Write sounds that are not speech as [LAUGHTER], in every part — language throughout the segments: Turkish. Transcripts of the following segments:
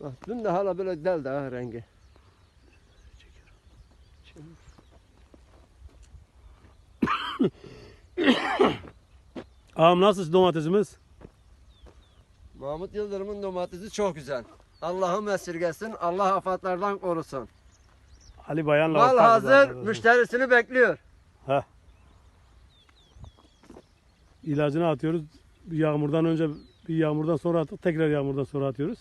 Bak dün de hala böyle del de ha rengi. [COUGHS] Ağam nasıl domatesimiz? Mahmut Yıldırım'ın domatesi çok güzel. Allah'ım esirgesin, Allah afatlardan korusun. Ali Bayan'la Mal ortak hazır, zaten. müşterisini bekliyor. Heh. İlacını atıyoruz. Bir yağmurdan önce bir yağmurdan sonra atıp tekrar yağmurdan sonra atıyoruz.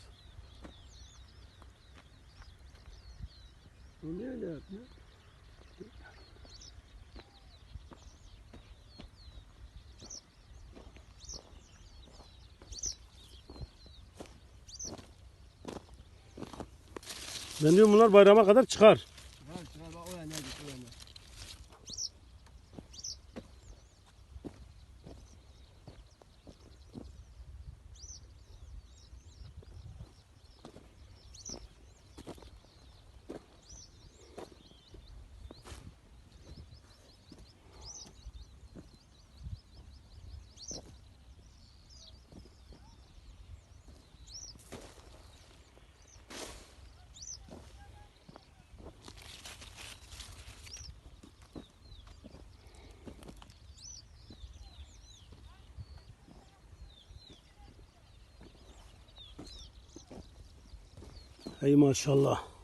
Bu niye öyle yapıyor? Ben diyorum bunlar bayrama kadar çıkar. Ha, şuna bak o yana git, o yana. Ey maşallah.